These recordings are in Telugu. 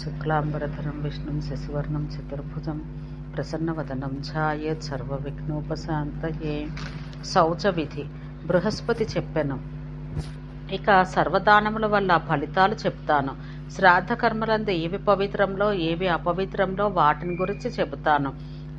శుక్లాంబరధరం విష్ణుం శశివర్ణం చతుర్భుజం ప్రసన్నవదనం ఛాయేత్ సర్వవిఘ్నోపశాంతయే. శౌచ విధి బృహస్పతి చెప్పెను. ఇక సర్వదానముల వల్ల ఫలితాలు చెప్తాను. శ్రాద్ధ కర్మలందు ఏవి పవిత్రంలో ఏవి అపవిత్రంలో వాటిని గురించి చెబుతాను.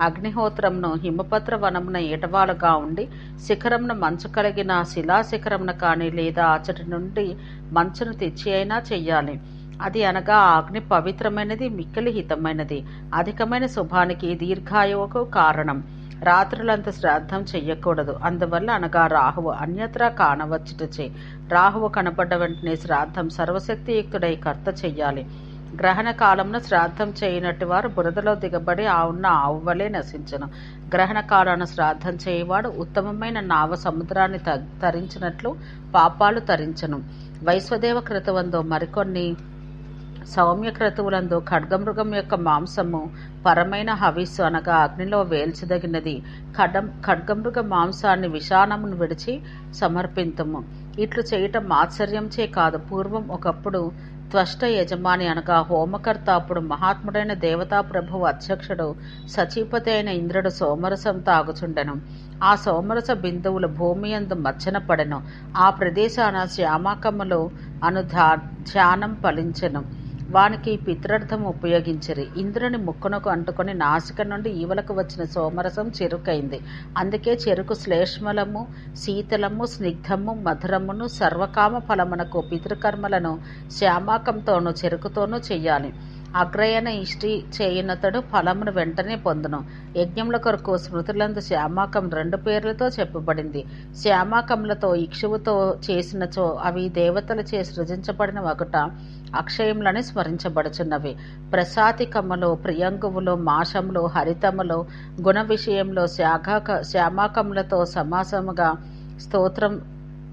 అగ్నిహోత్రంను హిమపత్ర వనమున ఏటవాలుగా ఉండి శిఖరంను మంచు కలిగిన శిలాశిఖరమున కానీ లేదా అచటి నుండి మంచును తెచ్చి అయినా చెయ్యాలి. అది అనగా ఆ అగ్ని పవిత్రమైనది మిక్కిలి హితమైనది. అధికమైన శుభానికి దీర్ఘాయువుకు కారణం. రాత్రులంత శ్రాద్ధం చెయ్యకూడదు. అందువల్ల అనగా రాహువు అన్యత్రా కానవచ్చుటచే. రాహువు కనపడ్డ వెంటనే శ్రాద్ధం సర్వశక్తియుక్తుడై కర్త చెయ్యాలి. గ్రహణ కాలంలో శ్రాద్ధం చేయనట్టు వారు బురదలో దిగబడి ఆ ఉన్న ఆవువలే నశించను. గ్రహణ కాలాన శ్రాద్ధం చేయవాడు ఉత్తమమైన నావ సముద్రాన్ని త- తరించినట్లు పాపాలు తరించను. వైశ్వదేవ కృతవంతో మరికొన్ని సౌమ్యక్రతువులందు ఖడ్గమృగం యొక్క మాంసము పరమైన హవిస్సు అనగా అగ్నిలో వేల్చదగినది. ఖడ్డం ఖడ్గమృగ మాంసాన్ని విషానమును విడిచి సమర్పింతుము. ఇట్లు చేయటం ఆశ్చర్యంచే కాదు. పూర్వం ఒకప్పుడు త్వష్ట యజమాని అనగా హోమకర్త అప్పుడు మహాత్ముడైన దేవతా ప్రభువు అధ్యక్షుడు సచీపతి అయిన ఇంద్రుడు సోమరసం తాగుచుండెను. ఆ సోమరస బిందువులు భూమి యందు మచ్చన పడెను ఆ ప్రదేశాన శ్యామాకములు అను ధ్యానం ఫలించెను. వానికి పిత్రార్థం ఉపయోగించిరి. ఇంద్రుని ముక్కునకు అంటుకొని నాసిక నుండి ఈవలకు వచ్చిన సోమరసం చెరుకైంది. అందుకే చెరుకు శ్లేష్మలము శీతలము స్నిగ్ధము మధురమును సర్వకామ ఫలమునకు పితృకర్మలను శ్యామాకంతోనూ చెరుకుతోనూ చెయ్యాలి. అగ్రయణ ఇష్టి చేయనతడు ఫలమును వెంటనే పొందును. యజ్ఞముల కొరకు స్మృతులందు శ్యామాకం రెండు పేర్లతో చెప్పబడింది. శ్యామాకములతో ఇక్షువుతో చేసినచో అవి దేవతలచే సృజించబడిన ఒకట అక్షయములని స్మరించబడుచున్నవి. ప్రసాతికములు ప్రియంగువులు మాషములు హరితములు గుణ విషయంలో శాఖ శ్యామాకములతో సమాసముగా స్తోత్రం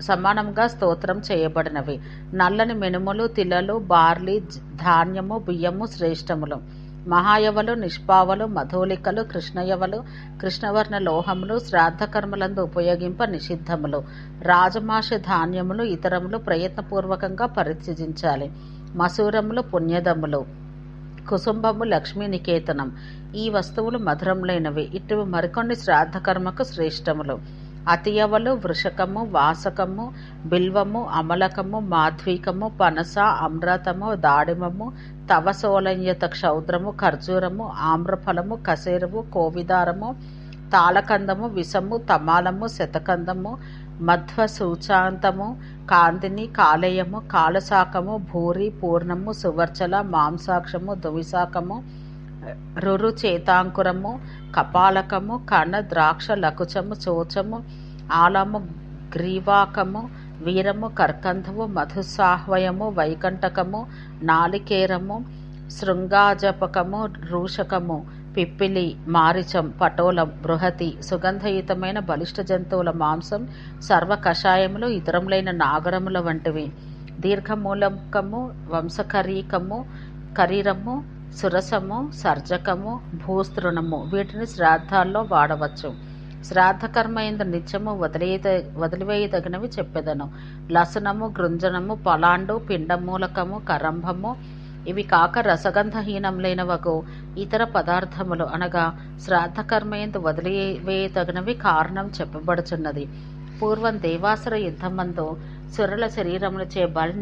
సమానంగా స్తోత్రం చేయబడినవి. నల్లని మినుములు తిలలు బార్లీ ధాన్యము బియ్యము శ్రేష్టములు. మహాయవలు నిష్పావలు మధోలికలు కృష్ణయవలు కృష్ణవర్ణ లోహములు శ్రాద్ధకర్మలందు ఉపయోగింప నిషిద్ధములు. రాజమాష ధాన్యములు ఇతరములు ప్రయత్నపూర్వకంగా పరిత్యజించాలి. మసూరములు పుణ్యదములు. కుసుంబము లక్ష్మీ నికేతనం ఈ వస్తువులు మధురములైనవి. ఇటు మరికొన్ని శ్రాద్ధకర్మకు శ్రేష్టములు. అతియవలు వృషకము వాసకము బిల్వము అమలకము మాధ్వీకము పనస అమ్రతము దాడిమము తవసోలంయత క్షౌద్రము ఖర్జూరము ఆమ్రఫలము కసేరము కోవిదారము తాళకందము విషము తమాలము శతకందము మధ్వ సూచాంతము కాంతిని కాలేయము కాలశాకము భూరి పూర్ణము సువర్చల మాంసాక్షము దువిశాకము రురు చేతాంకురము కపాలకము కణ ద్రాక్ష లకుచము చోచము ఆలము గ్రీవాకము వీరము కర్కంధము మధుసాహ్వయము వైకంఠకము నాలికేరము శృంగాజపకము రూషకము పిప్పిలి మారిచం పటోలం బృహతి సుగంధయుతమైన బలిష్ట జంతువుల మాంసం సర్వ కషాయములు ఇతరములైన నాగరముల వంటివి. దీర్ఘమూలకము వంశకరీకము కరీరము సురసము సర్జకము భూస్తృణము వీటిని శ్రాద్ధాల్లో వాడవచ్చు. శ్రాద్ధకర్మ ఎందు నిత్యము వదిలేయ వదిలివేయదగినవి చెప్పెదను. లసనము గృంజనము పలాండు పిండమూలకము కరంభము ఇవి కాక రసగంధహీనములైనవగు. ఇతర పదార్థములు అనగా శ్రాద్ధకర్మ వదిలివేయదగినవి కారణం చెప్పబడుచున్నది. పూర్వం దేవాసుర యుద్ధమందు సురల శరీరములచే బలి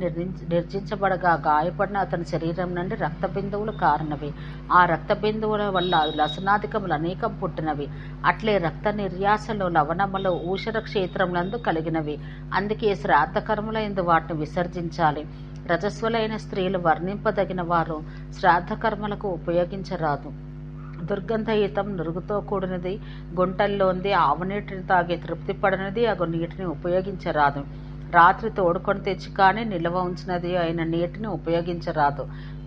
నిర్జించబడగా గాయపడిన అతని శరీరం నుండి రక్త బిందువులు కారినవి ఆ రక్త బిందువుల వల్ల లసనాధికములు అనేకం పుట్టినవి. అట్లే రక్త నిర్యాసలు లవణములు ఊషర క్షేత్రములందు కలిగినవి. అందుకే శ్రాద్ధకర్మల ఎందు వాటిని విసర్జించాలి. రజస్వలైన స్త్రీలు వర్ణింపదగిన వారు శ్రాద్ధకర్మలకు ఉపయోగించరాదు. దుర్గంధయుతం నురుగుతో కూడినది గుంటల్లోంది ఆవు నీటిని తాగి తృప్తి పడినది అగు నీటిని ఉపయోగించరాదు. రాత్రి తోడుకొని తెచ్చి కానీ నిల్వ ఉంచినది అయిన నీటిని ఉపయోగించరాదు.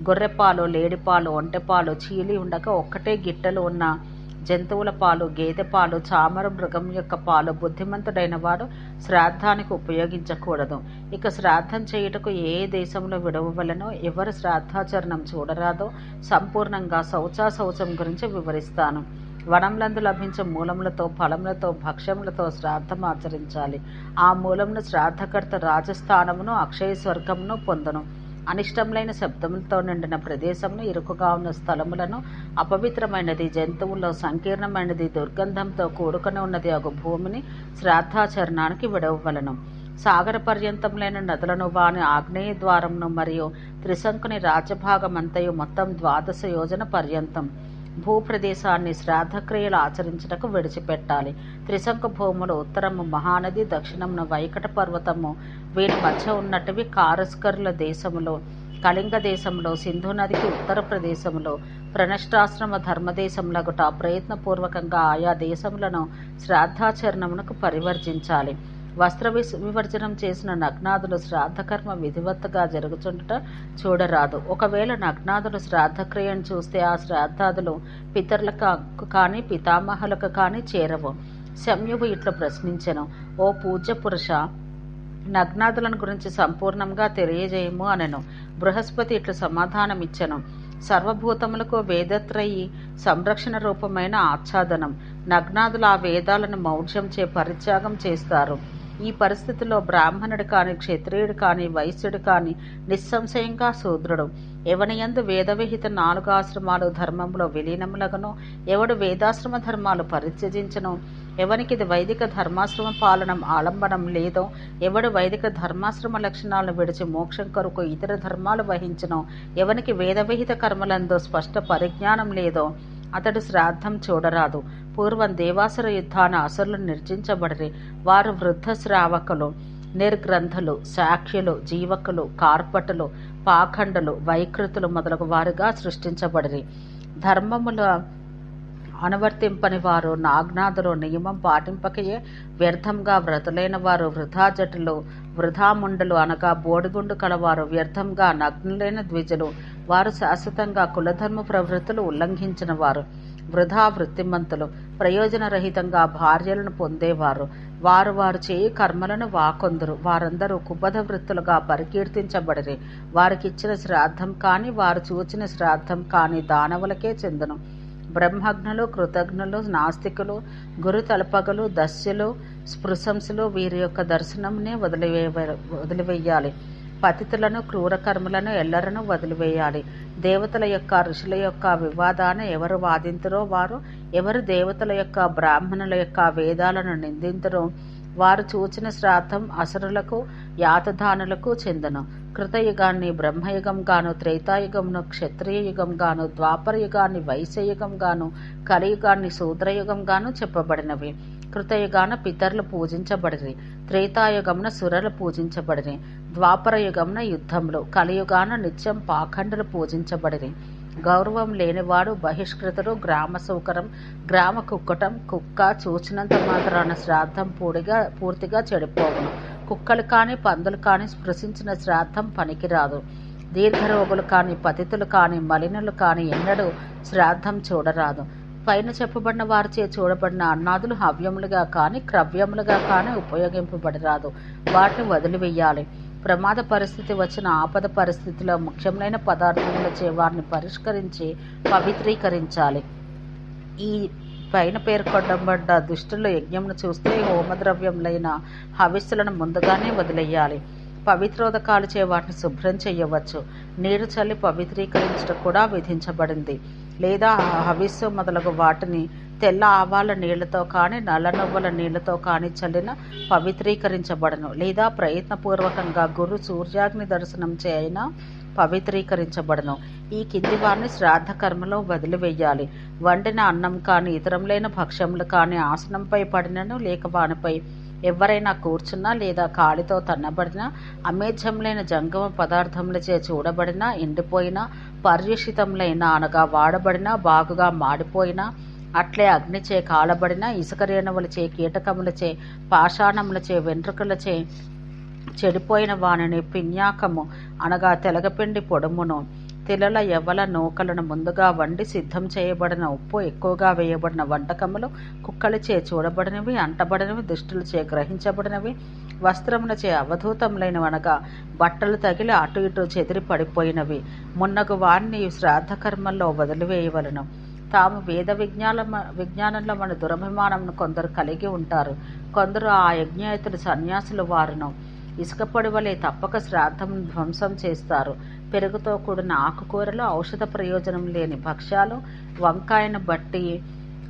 గొర్రెపాలు లేడిపాలు ఒంటెపాలు చీలి ఉండక ఒక్కటే గిట్టలు ఉన్న జంతువుల పాలు గేదె పాలు చామర మృగం యొక్క పాలు బుద్ధిమంతుడైన వాడు శ్రాద్ధానికి ఉపయోగించకూడదు. ఇక శ్రాద్ధం చేయుటకు ఏ దేశంలో విడవవలనో ఎవరు శ్రాద్ధాచరణం చూడరాదో సంపూర్ణంగా శౌచాశౌచం గురించి వివరిస్తాను. వనంలందు లభించే మూలములతో ఫలములతో భక్ష్యములతో శ్రాద్ధం ఆచరించాలి. ఆ మూలమును శ్రాద్ధకర్త రాజస్థానమును అక్షయ స్వర్గమును పొందను. అనిష్టములైన శబ్దములతో నిండిన ప్రదేశమును ఇరుకుగా ఉన్న స్థలములను అపవిత్రమైనది జంతువుల్లో సంకీర్ణమైనది దుర్గంధంతో కూడుకొని ఉన్నది ఒక భూమిని శ్రాద్ధాచరణానికి విడవలను సాగర పర్యంతములైన నదులను వాని ఆగ్నేయ ద్వారమును మరియు త్రిశంకుని రాజభాగమంతయు మొత్తం ద్వాదశ యోజన పర్యంతం. భూప్రదేశాన్ని శ్రాద్ధక్రియలు ఆచరించుటకు విడిచిపెట్టాలి. త్రిశంకు భూములు ఉత్తరము మహానది దక్షిణమున వైకట పర్వతము. వీటి మధ్య ఉన్నటివి కారస్కరుల దేశములో కళింగ దేశంలో సింధు నదికి ఉత్తర ప్రదేశంలో ప్రణష్టాశ్రమ ధర్మదేశములగుట ప్రయత్నపూర్వకంగా ఆయా దేశములను శ్రాద్ధాచరణమునకు పరివర్జించాలి. వస్త్ర వివర్జనం చేసిన నగ్నాదులు శ్రాద్ధకర్మ విధివత్తుగా జరుగుచుండట చూడరాదు. ఒకవేళ నగ్నాదులు శ్రాద్ధక్రియను చూస్తే ఆ శ్రాద్ధాదులు పితరులకు కానీ పితామహులకు కానీ చేరవు. శమ్యువు ఇట్లు ప్రశ్నించెను ఓ పూజ్య పురుష నగ్నాదులను గురించి సంపూర్ణంగా తెలియజేయము అనెను. బృహస్పతి ఇట్లు సమాధానమిచ్చను సర్వభూతములకు వేదత్రయి సంరక్షణ రూపమైన ఆచ్ఛాదనం. నగ్నాదులు ఆ వేదాలను మౌఢ్యం చే పరిత్యాగం చేస్తారు. ఈ పరిస్థితిలో బ్రాహ్మణుడు కాని క్షత్రియుడు కాని వైశ్యుడు కాని నిస్సంశయంగా శూద్రుడు. ఎవనియందు వేదవిహిత నాలుగు ఆశ్రమాలు ధర్మంలో విలీనములగను? ఎవడు వేదాశ్రమ ధర్మాలు పరిత్యజించను? ఎవనికిది వైదిక ధర్మాశ్రమ పాలనం ఆలంబనం లేదో? ఎవడు వైదిక ధర్మాశ్రమ లక్షణాలను విడిచి మోక్షం కొరకు ఇతర ధర్మాలు వహించను? ఎవనికి వేదవిహిత కర్మలందో స్పష్ట పరిజ్ఞానం లేదో? అతడు శ్రాద్ధం చూడరాదు. పూర్వం దేవాసుర యుద్ధాన అసురులు నిర్జించబడిరి. వారు వృద్ధ శ్రావకులు నిర్గ్రంథులు సాక్ష్యులు జీవకులు కార్పటులు పాఖండులు వైకృతులు మొదలగు వారుగా సృష్టించబడిరి. ధర్మముల అనువర్తింపని వారు నాగ్నాథులు నియమం పాటింపకయే వ్యర్థంగా వ్రతులైన వారు వృధా జటులు వృధాముండలు అనగా బోడిగుండు కలవారు వ్యర్థంగా నగ్నులైన ద్విజలు వారు శాశ్వతంగా కులధర్మ ప్రవృత్తులు ఉల్లంఘించిన వారు వృధా వృత్తిమంతులు ప్రయోజనరహితంగా భార్యలను పొందేవారు. వారు వారు చేయి కర్మలను వాకొందరు. వారందరూ కుబధ వృత్తులుగా పరికీర్తించబడిరి. వారికిచ్చిన శ్రాద్ధం కాని వారు చూచిన శ్రాద్ధం కాని దానవులకే చెందును. బ్రహ్మజ్ఞులు కృతజ్ఞులు నాస్తికులు గురు తలపగలు దస్యులు స్పృశంసులు వీరి యొక్క దర్శనంనే వదిలివే వదిలివేయాలి. పతితులను క్రూరకర్మలను ఎల్లరను వదిలివేయాలి. దేవతల యొక్క ఋషుల యొక్క వివాదాన్ని ఎవరు వాదింతురో వారు ఎవరు దేవతల యొక్క బ్రాహ్మణుల యొక్క వేదాలను నిందింతురో వారు చూచిన శ్రాద్ధం అసురులకు యాతదానులకు చెందను. కృతయుగాన్ని బ్రహ్మయుగం గాను త్రేతాయుగంను క్షత్రియ యుగం గాను ద్వాపర యుగాన్ని గాను కలియుగాన్ని శూద్రయుగంగాను చెప్పబడినవి. కృతయుగాన పితరులు పూజించబడిరి. త్రేతాయుగమున సురలు పూజించబడిరి. ద్వాపరయుగమున యుద్ధములు కలియుగాన నిత్యం పాఖండులు పూజించబడిరి. గౌరవం లేనివాడు బహిష్కృతుడు గ్రామ సౌకరం గ్రామ కుక్కటం కుక్క చూచినంత మాత్రాన శ్రాద్ధం పూడిగా పూర్తిగా చెడిపోవును. కుక్కలు కానీ పందులు కానీ స్పృశించిన శ్రాద్ధం పనికిరాదు. దీర్ఘరోగులు కానీ పతితులు కానీ మలినులు కానీ ఎన్నడూ శ్రాద్ధం చూడరాదు. పైన చెప్పబడిన వారిచే చూడబడిన అన్నాదులు హవ్యములుగా కాని క్రవ్యములుగా కాని ఉపయోగింపబడరాదు. వాటిని వదిలివేయాలి. ప్రమాద పరిస్థితి వచ్చిన ఆపద పరిస్థితిలో ముఖ్యమైన పదార్థములచే వారిని పరిష్కరించి పవిత్రీకరించాలి. ఈ పైన పేర్కొనబడ్డ దుష్టుల యజ్ఞమును చూస్తే హోమద్రవ్యములైన హవిస్సులను ముందుగానే వదిలేయాలి. పవిత్రోదకాలు చే వాటిని శుభ్రం చేయవచ్చు. నీరు చల్లి పవిత్రీకరించడం కూడా విధించబడింది. లేదా హవిస్సు మొదలగు వాటిని తెల్ల ఆవాల నీళ్ళతో కానీ నల్ల నువ్వుల నీళ్ళతో కానీ చల్లిన పవిత్రీకరించబడను. లేదా ప్రయత్నపూర్వకంగా గురు సూర్యాగ్ని దర్శనం చేయన పవిత్రీకరించబడను. ఈ కింది వారిని శ్రాద్ధ కర్మలో వదిలివేయాలి. వండిన అన్నం కానీ ఇతరములైన భక్ష్యములు కానీ ఆసనంపై పడినను లేక వానిపై ఎవరైనా కూర్చున్నా లేదా కాలితో తన్నబడినా అమేధ్యములైన జంగమ పదార్థములచే చూడబడినా ఎండిపోయినా పర్యుషితములైన అనగా వాడబడినా బాగుగా మాడిపోయినా అట్లే అగ్నిచే కాలబడిన ఇసుక రేణువులచే కీటకములచే పాషాణములచే వెంట్రుకలచే చెడిపోయిన వానిని పిన్యాకము అనగా తెలగపిండి పొడుమును. తిలల ఎవ్వల నూకలను ముందుగా వండి సిద్ధం చేయబడిన ఉప్పు ఎక్కువగా వేయబడిన వంటకములు కుక్కలచే చూడబడినవి అంటబడినవి దుష్టులచే గ్రహించబడినవి. వస్త్రములచే అవధూతములైన అనగా బట్టలు తగిలి అటు ఇటు చెదిరి పడిపోయినవి. మున్నగు వారిని శ్రాద్ధకర్మల్లో వదిలివేయవలను. తాము వేద విజ్ఞాన విజ్ఞానంలో మన దురభిమానమును కొందరు కలిగి ఉంటారు. కొందరు ఆ యజ్ఞాయతులు సన్యాసులు వారును. ఇసుక వలె తప్పక శ్రాద్ధం ధ్వంసం చేస్తారు. పెరుగుతో కూడిన ఆకుకూరలు ఔషధ ప్రయోజనం లేని భక్ష్యాలు వంకాయను బట్టి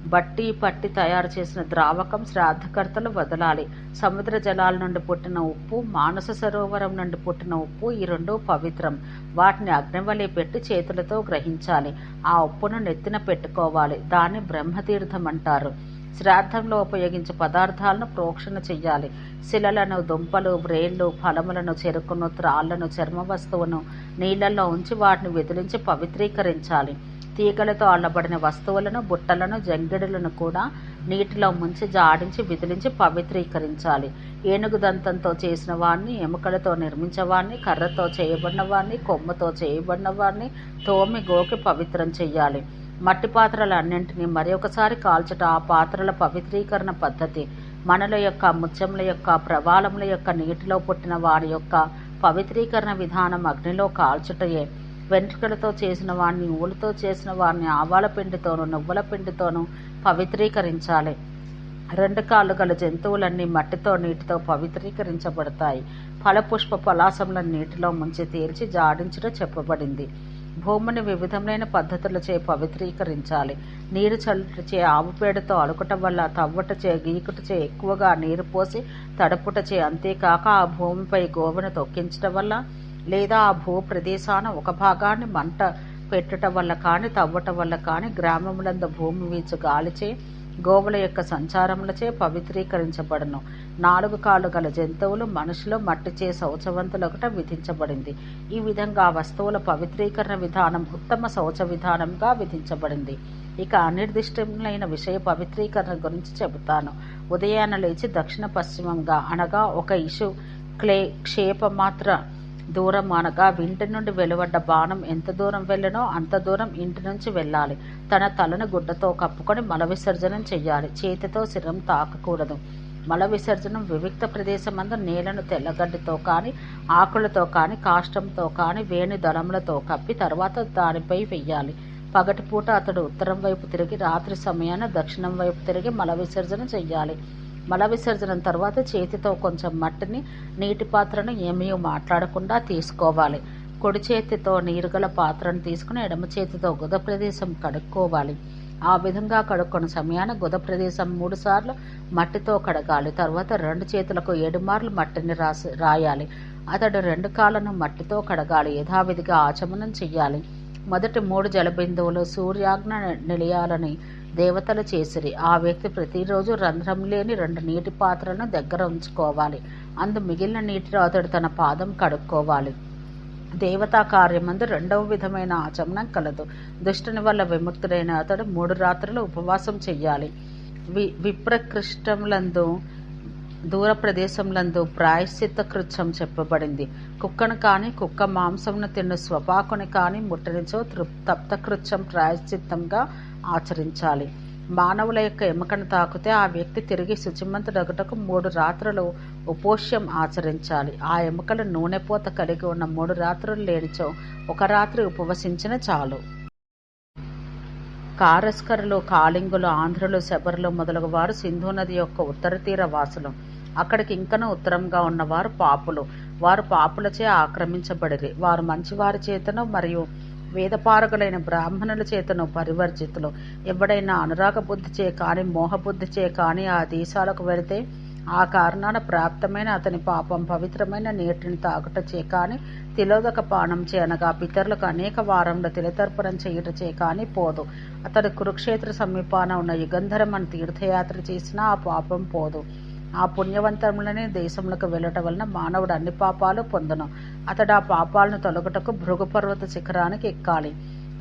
బట్టి పట్టి తయారు చేసిన ద్రావకం శ్రాద్ధకర్తలు వదలాలి. సముద్ర జలాల నుండి పుట్టిన ఉప్పు మానస సరోవరం నుండి పుట్టిన ఉప్పు ఈ రెండు పవిత్రం. వాటిని అగ్నివలి పెట్టి చేతులతో గ్రహించాలి. ఆ ఉప్పును నెత్తిన పెట్టుకోవాలి. దాన్ని బ్రహ్మతీర్థం అంటారు. శ్రాద్ధంలో ఉపయోగించే పదార్థాలను ప్రోక్షణ చెయ్యాలి. శిలలను దుంపలు వ్రేళ్ళు ఫలములను చెరుకును త్రాళ్ళను చర్మ వస్తువును నీళ్ళలో ఉంచి వాటిని వెదిలించి పవిత్రీకరించాలి. తీగలతో అల్లబడిన వస్తువులను బుట్టలను జంగిడులను కూడా నీటిలో ముంచి జాడించి విదిలించి పవిత్రీకరించాలి. ఏనుగు దంతంతో చేసిన వాడిని ఎముకలతో నిర్మించేవాడిని కర్రతో చేయబడిన వాడిని కొమ్ముతో చేయబడిన వాడిని తోమి గోకి పవిత్రం చెయ్యాలి. మట్టి పాత్రలన్నింటినీ మరి ఒకసారి కాల్చుట ఆ పాత్రల పవిత్రీకరణ పద్ధతి. మనల యొక్క ముత్యముల యొక్క ప్రవాళముల యొక్క నీటిలో పుట్టిన వారి యొక్క పవిత్రీకరణ విధానం అగ్నిలో కాల్చుటయే. వెంట్రుకలతో చేసిన వాడిని ఊలుతో చేసిన వారిని ఆవాల పిండితోనూ నువ్వుల పిండితోనూ పవిత్రీకరించాలి. రెండు కాళ్ళు గల జంతువులన్నీ మట్టితో నీటితో పవిత్రీకరించబడతాయి. ఫలపుష్ప పలాసములను నీటిలో ముంచి తీర్చి జాడించడం చెప్పబడింది. భూమిని వివిధమైన పద్ధతులచే పవిత్రీకరించాలి. నీరు చల్లుటచే ఆవు పేడతో అలుకటం వల్ల తవ్వటచే గీకుటచే ఎక్కువగా నీరు పోసి తడపుటచే అంతేకాక ఆ భూమిపై గోవును తొక్కించటం వల్ల లేదా ఆ భూ ప్రదేశాన ఒక భాగాన్ని మంట పెట్టుట వల్ల కానీ తవ్వటం వల్ల కానీ గ్రామములందు భూమి వీచు గాలిచే గోవుల యొక్క సంచారములచే పవిత్రీకరించబడను. నాలుగు కాళ్ళు గల జంతువులు మనుషులు మట్టిచే శౌచవంతులొకట విధించబడింది. ఈ విధంగా వస్తువుల పవిత్రీకరణ విధానం ఉత్తమ శౌచ విధానంగా విధించబడింది. ఇక అనిర్దిష్టమైన విషయ పవిత్రీకరణ గురించి చెబుతాను. ఉదయాన లేచి దక్షిణ పశ్చిమంగా అనగా ఒక ఇషు క్లే క్షేపమాత్ర దూరం అనగా ఇంటి నుండి వెలువడ్డ బాణం ఎంత దూరం వెళ్ళనో అంత దూరం ఇంటి నుంచి వెళ్ళాలి. తన తలను గుడ్డతో కప్పుకొని మల విసర్జనం చెయ్యాలి. చేతితో శిరం తాకకూడదు. మల విసర్జనం వివిక్త ప్రదేశమందు నేలను తెల్లగడ్డితో కానీ ఆకులతో కానీ కాష్టంతో కానీ వేణి దళములతో కప్పి తర్వాత దానిపై వెయ్యాలి. పగటిపూట అతడు ఉత్తరం వైపు తిరిగి రాత్రి సమయాన దక్షిణం వైపు తిరిగి మల విసర్జన చెయ్యాలి. మల విసర్జనం తర్వాత చేతితో కొంచెం మట్టిని నీటి పాత్రను ఏమీ మాట్లాడకుండా తీసుకోవాలి. కుడి చేతితో నీరుగల పాత్రను తీసుకుని ఎడమ చేతితో గుద ప్రదేశం కడుక్కోవాలి. ఆ విధంగా కడుక్కున్న సమయాన గుద ప్రదేశం మూడు సార్లు మట్టితో కడగాలి. తర్వాత రెండు చేతులకు ఏడు మార్లు మట్టిని రాసి రాయాలి. అతడు రెండు కాళ్ళను మట్టితో కడగాలి. యథావిధిగా ఆచమనం చెయ్యాలి. మొదటి మూడు జలబిందువులు సూర్యాగ్న నిలయాలని దేవతలు చేసిరి. ఆ వ్యక్తి ప్రతిరోజు రంధ్రం లేని రెండు నీటి పాత్రలను దగ్గర ఉంచుకోవాలి. అందు మిగిలిన నీటిలో అతడు తన పాదం కడుక్కోవాలి. దేవతా కార్యమందు రెండవ విధమైన ఆచమనం కలదు. దుష్టుని వల్ల విముక్తుడైన అతడు మూడు రాత్రులు ఉపవాసం చెయ్యాలి. వి విప్రకృష్టములందు దూర ప్రదేశంలందు ప్రాయశ్చిత్త కృత్యం చెప్పబడింది. కుక్కను కాని కుక్క మాంసమును తిన్న స్వపాకుని కాని ముట్టనిచో తప్త కృత్యం ప్రాయశ్చిత్తంగా ఆచరించాలి. మానవుల యొక్క ఎముకను తాకితే ఆ వ్యక్తి తిరిగి శుచిమంతుడగుటకు మూడు రాత్రులు ఉపోష్యం ఆచరించాలి. ఆ ఎముకలు నూనెపోత కలిగి ఉన్న మూడు రాత్రులు లేనిచో ఒక రాత్రి ఉపవసించిన చాలు. కారస్కరులు కాళింగులు ఆంధ్రులు శబరులు మొదలగు వారు సింధు నది యొక్క ఉత్తర తీర వాసులు. అక్కడికి ఇంకనూ ఉత్తరంగా ఉన్నవారు పాపులు. వారు పాపులచే ఆక్రమించబడిరి. వారు మంచివారి చేతను మరియు వేదపారకులైన బ్రాహ్మణుల చేతను పరివర్జితులు ఎవడైనా అనురాగ బుద్ధిచే కాని మోహబుద్ధిచే కాని ఆ దేశాలకు వెళితే ఆ కారణాన ప్రాప్తమైన అతని పాపం పవిత్రమైన నీటిని తాగుటచే కాని తిలోదక పానం చే అనగా పితరులకు అనేక వారంలో తిలతర్పణం చేయుటచే కాని పోదు. అతడు కురుక్షేత్ర సమీపాన ఉన్న యుగంధరం అని తీర్థయాత్ర చేసినా ఆ పాపం పోదు. ఆ పుణ్యవంతములనే దేశములకు వెళ్ళటం వలన మానవుడు అన్ని పాపాలు పొందును. అతడు ఆ పాపాలను తొలగుటకు భృగుపర్వత శిఖరానికి ఎక్కాలి.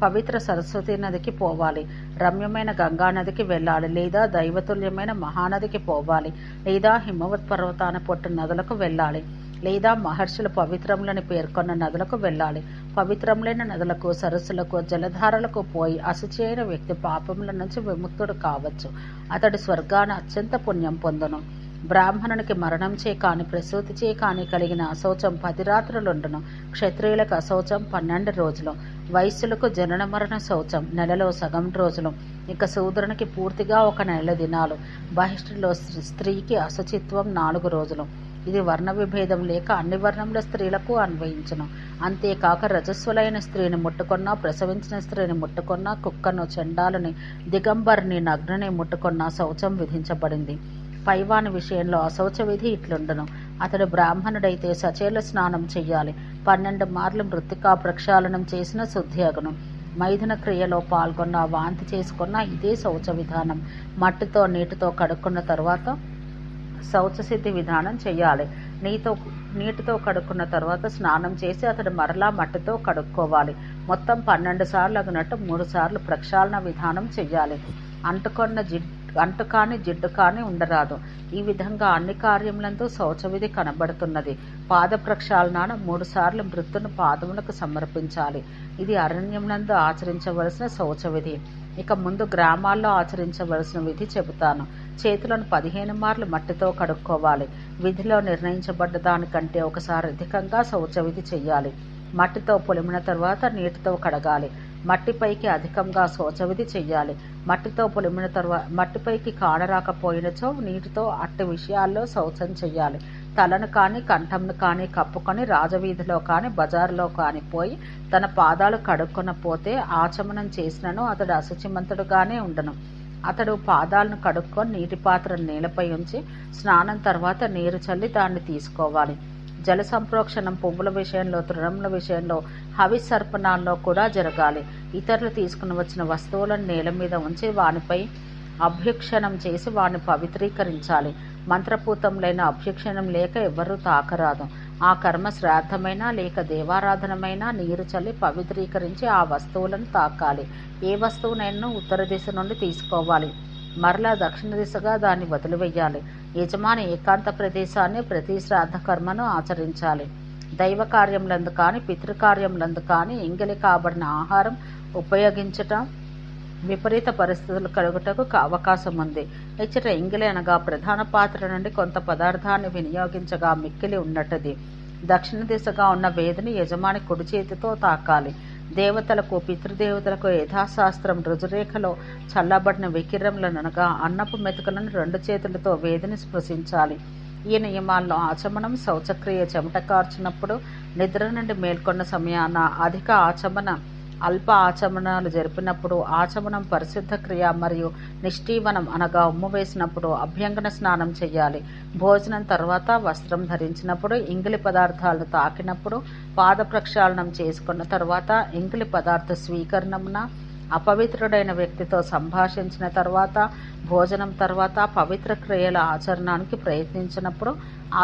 పవిత్ర సరస్వతి నదికి పోవాలి. రమ్యమైన గంగా నదికి వెళ్ళాలి లేదా దైవతుల్యమైన మహానదికి పోవాలి లేదా హిమవత్ పర్వతాన పొట్టు నదులకు వెళ్ళాలి లేదా మహర్షులు పవిత్రములని పేర్కొన్న నదులకు వెళ్ళాలి. పవిత్రములైన నదులకు సరస్సులకు జలధారలకు పోయి అశుచి అయిన వ్యక్తి పాపముల నుంచి విముక్తుడు కావచ్చు. అతడు స్వర్గాన అత్యంత పుణ్యం పొందును. బ్రాహ్మణునికి మరణం చే కాని ప్రసూతి కాని కలిగిన అశౌచం పది రాత్రులుండును. క్షత్రియులకు అశౌచం పన్నెండు రోజులు. వైశ్యులకు జనన మరణ శౌచం నెలలో సగం రోజులు. ఇక శూద్రునికి పూర్తిగా ఒక నెల దినాలు. బహిష్ఠులో స్త్రీకి అశుచిత్వం నాలుగు రోజులు. ఇది వర్ణ విభేదం లేక అన్ని వర్ణముల స్త్రీలకు అన్వయించును. అంతేకాక రజస్వలైన స్త్రీని ముట్టుకున్నా ప్రసవించిన స్త్రీని ముట్టుకున్నా కుక్కను చెండాలని దిగంబర్ని నగ్నని ముట్టుకున్నా శౌచం విధించబడింది. పైవాని విషయంలో అశౌచ విధి ఇట్లుండను. అతడు బ్రాహ్మణుడైతే సచేల స్నానం చెయ్యాలి. పన్నెండు మార్లు మృతికా ప్రక్షాళనం చేసిన శుద్ధి అగును. మైథున క్రియలో పాల్గొన్న వాంతి చేసుకున్న ఇదే శౌచ విధానం. మట్టితో నీటితో కడుక్కున్న తర్వాత శౌచసిద్ధి విధానం చేయాలి నీతో నీటితో కడుక్కున్న తర్వాత స్నానం చేసి అతడు మరలా మట్టితో కడుక్కోవాలి. మొత్తం పన్నెండు సార్లు అగినట్టు మూడు సార్లు ప్రక్షాళన విధానం చెయ్యాలి. అంటుకొన్న జిడ్ అంటు కాని జిడ్డు కాని ఉండరాదు. ఈ విధంగా అన్ని కార్యములందు శౌచవిధి కనబడుతున్నది. పాద ప్రక్షాళన మూడుసార్లు సార్లు పాదములకు సమర్పించాలి. ఇది అరణ్యములందు ఆచరించవలసిన శౌచవిధి. ఇక ముందు గ్రామాల్లో ఆచరించవలసిన విధి చెబుతాను. చేతులను పదిహేను మార్లు మట్టితో కడుక్కోవాలి. విధిలో నిర్ణయించబడ్డ దానికంటే ఒకసారి అధికంగా శౌచవిధి చెయ్యాలి. మట్టితో పొలిమిన తర్వాత నీటితో కడగాలి. మట్టిపైకి అధికంగా శోచవిధి చెయ్యాలి. మట్టితో పొలిమిన తర్వాత మట్టిపైకి కాడరాకపోయినచో నీటితో అట్టి విషయాల్లో శౌచం చెయ్యాలి. తలను కానీ కంఠంను కానీ కప్పుకొని రాజవీధిలో కానీ బజారులో కానీ పోయి తన పాదాలు కడుక్కొన పోతే ఆచమనం చేసినను అతడు అశుచిమంతుడుగానే ఉండను. అతడు పాదాలను కడుక్కొని నీటి పాత్ర నేలపై ఉంచి స్నానం తర్వాత నీరు చల్లి దాన్ని తీసుకోవాలి. జల సంప్రోక్షణం పువ్వుల విషయంలో తృణముల విషయంలో హవిసర్పణాల్లో కూడా జరగాలి. ఇతరులు తీసుకుని వచ్చిన వస్తువులను నేల మీద ఉంచి వానిపై అభ్యక్షణం చేసి వాడిని పవిత్రీకరించాలి. మంత్రపూతంలైన అభ్యక్షణం లేక ఎవరూ తాకరాదు. ఆ కర్మ శ్రాద్ధమైనా లేక దేవారాధనమైనా నీరు చల్లి పవిత్రీకరించి ఆ వస్తువులను తాకాలి. ఏ వస్తువునైనా ఉత్తర దిశ నుండి తీసుకోవాలి. మరలా దక్షిణ దిశగా దాన్ని వదిలివేయాలి. యజమాని ఏకాంత ప్రదేశాన్ని ప్రతి శ్రాద్ధ కర్మను ఆచరించాలి. దైవ కార్యములందు కానీ పితృకార్యములందు కానీ ఎంగిలి కాబడిన ఆహారం ఉపయోగించటం విపరీత పరిస్థితులు కలుగుటకు అవకాశం ఉంది ఇచ్చట ఎంగిలి అనగా ప్రధాన పాత్ర నుండి కొంత పదార్థాన్ని వినియోగించగా మిక్కిలి ఉన్నట్టుది. దక్షిణ దిశగా ఉన్న వేదిని యజమాని కుడి చేతితో తాకాలి. దేవతలకు పితృదేవతలకు యథాశాస్త్రం రుజురేఖలో చల్లబడిన అనగా అన్నపు మెతుకులను రెండు చేతులతో వేదిని స్పృశించాలి. ఈ నియమాల్లో ఆచమనం శౌచక్రియ చెమట కార్చినప్పుడు నిద్ర నుండి మేల్కొన్న సమయాన అధిక ఆచమన అల్ప ఆచమనాలు జరిపినప్పుడు ఆచమనం పరిశుద్ధ క్రియ మరియు నిష్ఠీవనం అనగా ఉమ్ము వేసినప్పుడు అభ్యంగన స్నానం చేయాలి భోజనం తర్వాత వస్త్రం ధరించినప్పుడు ఇంగిలి పదార్థాలను తాకినప్పుడు పాద ప్రక్షాళనం చేసుకున్న తర్వాత ఇంగిలి పదార్థ స్వీకరణమున అపవిత్రుడైన వ్యక్తితో సంభాషించిన తర్వాత భోజనం తర్వాత పవిత్ర క్రియల ఆచరణానికి ప్రయత్నించినప్పుడు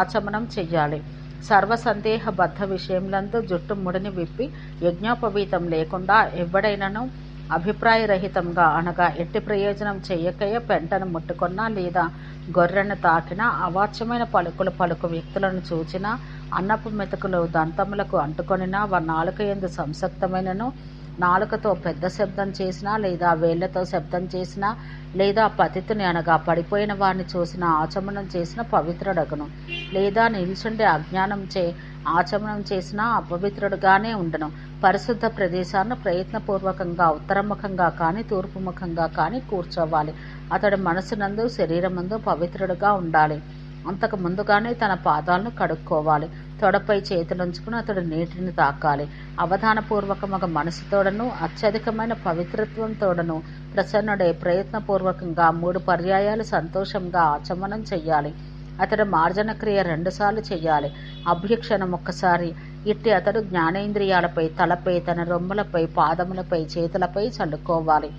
ఆచమనం చెయ్యాలి. సర్వసందేహబద్ధ విషయములందు జుట్టు ముడిని విప్పి యజ్ఞోపవీతం లేకుండా ఎవడైనను అభిప్రాయరహితంగా అనగా ఎట్టి ప్రయోజనం చేయకయే పెంటను ముట్టుకున్నా లేదా గొర్రెను తాకినా అవాచ్యమైన పలుకులు పలుకు వ్యక్తులను చూచినా అన్నపు మెతుకులు దంతములకు అంటుకొనినా వారి నాలుక ఎందు సంసక్తమైనను నాలుకతో పెద్ద శబ్దం చేసినా లేదా వేళ్ళతో శబ్దం చేసినా లేదా పతితుని అనగా పడిపోయిన వారిని చూసిన ఆచమనం చేసిన పవిత్రుడగను. లేదా నిల్చుండే అజ్ఞానం చే ఆచమనం చేసినా అపవిత్రుడుగానే ఉండను. పరిశుద్ధ ప్రదేశాన్ని ప్రయత్నపూర్వకంగా ఉత్తరముఖంగా కానీ తూర్పుముఖంగా కానీ కూర్చోవాలి. అతడి మనసునందు శరీరమందు పవిత్రుడుగా ఉండాలి. అంతకు ముందుగానే తన పాదాలను కడుక్కోవాలి. తొడపై చేతులుంచుకుని అతడు నీటిని తాకాలి. అవధానపూర్వకమగ మనసుతోడను అత్యధికమైన పవిత్రత్వంతోడను ప్రసన్నుడే. ప్రయత్నపూర్వకంగా మూడు పర్యాయాలు సంతోషంగా ఆచమనం చెయ్యాలి. అతడు మార్జన క్రియ రెండుసార్లు చేయాలి అభ్యక్షణం ఒక్కసారి. ఇట్టి అతడు జ్ఞానేంద్రియాలపై తలపై తన రొమ్ములపై పాదములపై చేతులపై చల్లుకోవాలి.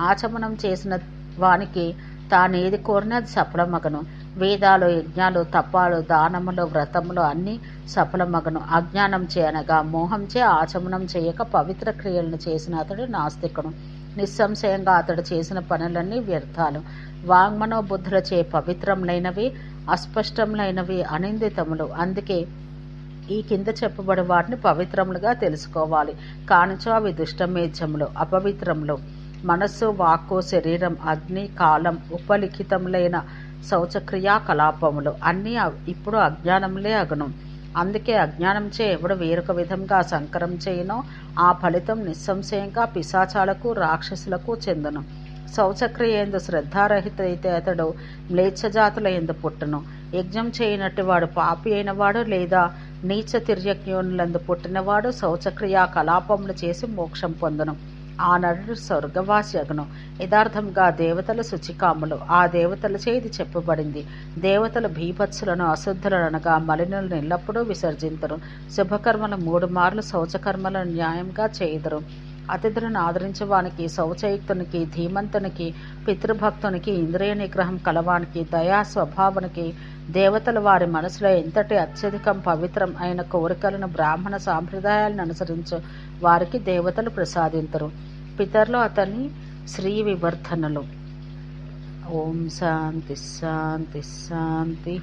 ఆచమనం చేసిన వానికి తానేది కోరినా అది సఫలమగను. వేదాలు యజ్ఞాలు తపాలు దానములు వ్రతములు అన్నీ సఫలమగను. అజ్ఞానం చేయనగా మోహంచే ఆచమనం చేయక పవిత్ర క్రియలను చేసిన అతడు నాస్తికుడు. నిస్సంశయంగా అతడు చేసిన పనులన్నీ వ్యర్థాలు. వాంగ్మనోబుద్ధులచే పవిత్రములైనవి అస్పష్టములైనవి అనిందితములు. అందుకే ఈ కింద చెప్పబడి వాటిని పవిత్రములుగా తెలుసుకోవాలి. కానిచో అవి దుష్టమేధ్యములు అపవిత్రములు. మనస్సు వాక్కు శరీరం అగ్ని కాలం ఉపలిఖితములైన శౌచక్రియా కలాపములు అన్నీ ఇప్పుడు అజ్ఞానములే అగును. అందుకే అజ్ఞానంచే ఎవడు వేరొక విధంగా సంకరం చేయనో ఆ ఫలితం నిస్సంశయంగా పిశాచాలకు రాక్షసులకు చెందును. శౌచక్రియ ఎందు శ్రద్ధారహిత అయితే అతడు మ్లేచ్ఛజాతుల ఎందు పుట్టును. యజ్ఞం చేయనట్టు వాడు పాపి అయినవాడు లేదా నీచ తిర్యజ్ఞోనులందు పుట్టినవాడు శౌచక్రియా కలాపములు చేసి మోక్షం పొందను. ఆ నరుడు స్వర్గవాసి అగును యథార్థంగా దేవతల శుచికాములు ఆ దేవతల చేతి చెప్పబడింది. దేవతలు భీభత్సులను అశుద్ధులను అనగా మలినులను ఎల్లప్పుడూ విసర్జించరు శుభకర్మలు మూడు మార్లు శౌచకర్మలను న్యాయంగా చేయదరు. అతిథులను ఆదరించవానికి శౌచయుక్తునికి ధీమంతునికి పితృభక్తునికి ఇంద్రియ నిగ్రహం కలవానికి దయా స్వభావానికి దేవతలు వారి మనసులో ఎంతటి అత్యధికం పవిత్రం అయిన కోరికలను బ్రాహ్మణ సాంప్రదాయాలను అనుసరించు వారికి దేవతలు ప్రసాదించరు పితరులు అతని శ్రీ వివర్ధనలు. ఓం శాంతి శాంతి శాంతి.